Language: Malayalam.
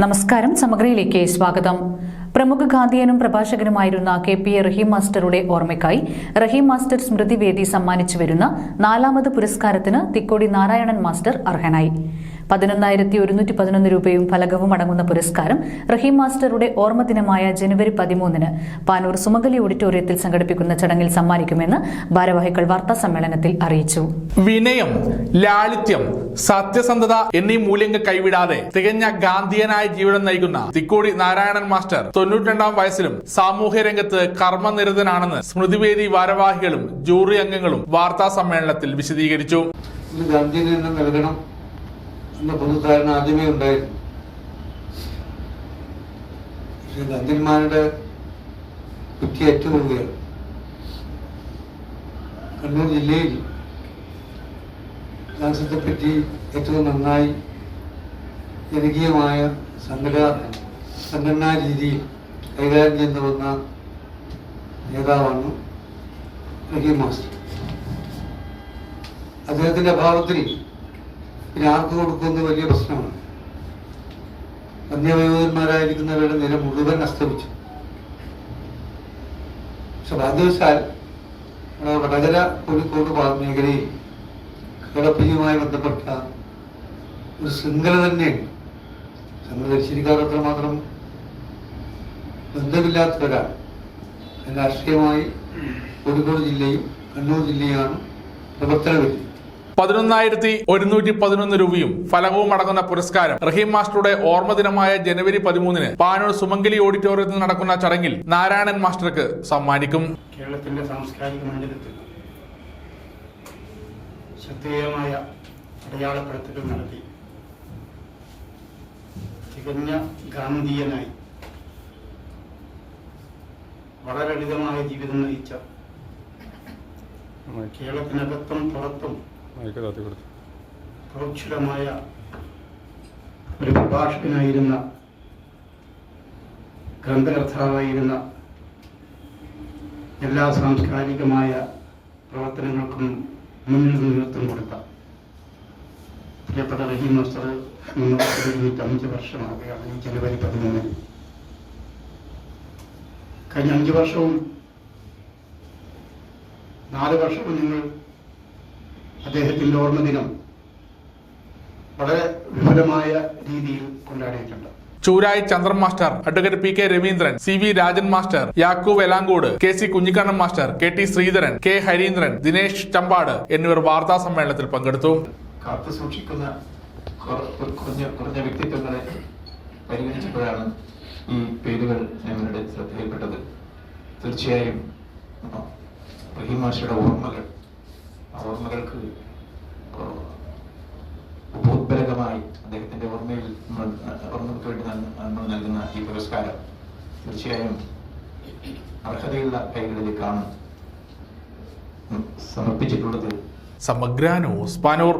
നമസ്കാരം. സമഗ്രയിലേക്ക് സ്വാഗതം. പ്രമുഖ ഗാന്ധിയനും പ്രഭാഷകനുമായിരുന്ന കെ പി എ റഹീം മാസ്റ്ററുടെ ഓർമ്മയ്ക്കായി റഹീം മാസ്റ്റർ സ്മൃതിവേദി സമ്മാനിച്ചു വരുന്ന നാലാമത് പുരസ്കാരത്തിന് തിക്കോടി നാരായണൻ മാസ്റ്റർ അർഹനായി. പതിനൊന്നായിരത്തി ഒരുന്നൂറ്റി പതിനൊന്ന് രൂപയും ഫലകവും അടങ്ങുന്ന പുരസ്കാരം റഹീം മാസ്റ്ററുടെ ഓർമ്മദിനമായ ജനുവരി പതിമൂന്നിന് പാനൂർ സുമഗലി ഓഡിറ്റോറിയത്തിൽ സംഘടിപ്പിക്കുന്ന ചടങ്ങിൽ സമ്മാനിക്കുമെന്ന് ഭാരവാഹികൾ വാർത്താ സമ്മേളനത്തിൽ അറിയിച്ചു. വിനയം ലാളിത്യം സത്യസന്ധത എന്നീ മൂല്യങ്ങൾ കൈവിടാതെ തികഞ്ഞ ഗാന്ധിയനായ ജീവിതം നയിക്കുന്ന തിക്കോടി നാരായണൻ മാസ്റ്റർ തൊണ്ണൂറ്റിരണ്ടാം വയസ്സിലും സാമൂഹ്യ രംഗത്ത് കർമ്മനിരതനാണെന്ന് സ്മൃതിവേദി ഭാരവാഹികളും ജൂറി അംഗങ്ങളും വാർത്താ സമ്മേളനത്തിൽ വിശദീകരിച്ചു. നൽകണം എന്ന പൊതുധാരണ ആദ്യമേ ഉണ്ടായിരുന്നു. പക്ഷെ ഗാന്ധിന്മാരുടെ കുറ്റി പോവുകയാണ് കണ്ണൂർ ജില്ലയിൽ ഗാന്ധിത്തെപ്പറ്റി ഏറ്റവും നന്നായി ജനകീയമായ സംഘട സംഘടനാ രീതിയിൽ കൈകാര്യം ചെയ്തു വന്ന നേതാവാണ് റഹീം മാസ്റ്റർ. അദ്ദേഹത്തിന്റെ അഭാവത്തിൽ പിന്നെ ആർക്ക് കൊടുക്കുന്നത് വലിയ പ്രശ്നമാണ്. അന്യവയോധന്മാരായിരിക്കുന്നവരുടെ നില മുഴുവൻ അസ്തമിച്ചു. പക്ഷെ ഭാഗ്യവശാൽ വടകര കോഴിക്കോട് മേഖലയിൽ കിടപ്പിയുമായി ബന്ധപ്പെട്ട ഒരു ശൃംഖല തന്നെയുണ്ട്. ധരിച്ചിരിക്കാർ അത്രമാത്രം ബന്ധമില്ലാത്തവരാണ്. രാഷ്ട്രീയമായി കോഴിക്കോട് ജില്ലയും കണ്ണൂർ ജില്ലയുമാണ് പ്രവർത്തനമില്ല പതിനൊന്നായിരത്തി ഒരുന്നൂറ്റി പതിനൊന്ന് രൂപയും ഫലകവും അടങ്ങുന്ന പുരസ്കാരം റഹീം മാസ്റ്ററുടെ ഓർമ്മ ദിനമായ ജനുവരി പതിമൂന്നിന് പാനൂർ സുമംഗലി ഓഡിറ്റോറിയത്തിൽ നടക്കുന്ന ചടങ്ങിൽ നാരായണൻ മാസ്റ്റർക്ക് സമ്മാനിക്കും. കേരളത്തിന്റെ സാംസ്കാരിക മണ്ഡലത്തിൽ ശ്രദ്ധേയമായ അടയാളപ്പെടുത്തലുകൾ നടത്തി തികഞ്ഞ ഗാന്ധിയനായി വളരെ ലളിതമായ ജീവിതം നയിച്ച കേരളത്തിനകത്തും പുറത്തും പ്രോക്ഷരമായ ഒരു പ്രഭാഷകനായിരുന്ന ഗ്രന്ഥകർത്താവായിരുന്ന എല്ലാ സാംസ്കാരികമായ പ്രവർത്തനങ്ങൾക്കും മുന്നിൽ നേതൃത്വം കൊടുത്ത പ്രിയപ്പെട്ട റഹീം മാസ്റ്റർ മുന്നൂറ്റി അഞ്ച് വർഷമാകുകയാണ് ഈ ജനുവരി പതിമൂന്നിന്. കഴിഞ്ഞ അഞ്ച് വർഷവും നാല് വർഷവും നിങ്ങൾ അദ്ദേഹത്തിന്റെ ഓർമ്മദിനം വളരെ വിപുലമായ രീതിയിൽ കൊണ്ടാടിയിട്ടുണ്ട്. Choorayi Chandran master advocate P K Raveendran C V Rajan master Yakub Elankode K C Kunhikannan master K T Sreedharan K Hareendran Dinesh Champad എന്നിവർ വാർത്താ സമ്മേളനത്തിൽ പങ്കെടുത്തു. കാത്തു സൂക്ഷിക്കുന്ന കുറഞ്ഞ വ്യക്തിത്വങ്ങളെ പരിഗണിച്ചപ്പോഴാണ് ഈ പേരുകൾ ഞങ്ങളുടെ ശ്രദ്ധയിൽപ്പെട്ടത്. തീർച്ചയായും ഓർമ്മകൾ ഓർമ്മകൾക്ക് ഉപോത്പരകമായി അദ്ദേഹത്തിന്റെ ഓർമ്മയിൽ ഓർമ്മകൾക്ക് വേണ്ടി നമ്മൾ നൽകുന്ന ഈ പുരസ്കാരം തീർച്ചയായും അർഹതയുള്ള കൈകളിലേക്കാണ് സമർപ്പിച്ചിട്ടുള്ളത്. സമഗ്രാനോ ന്യൂസ് പാനൂർ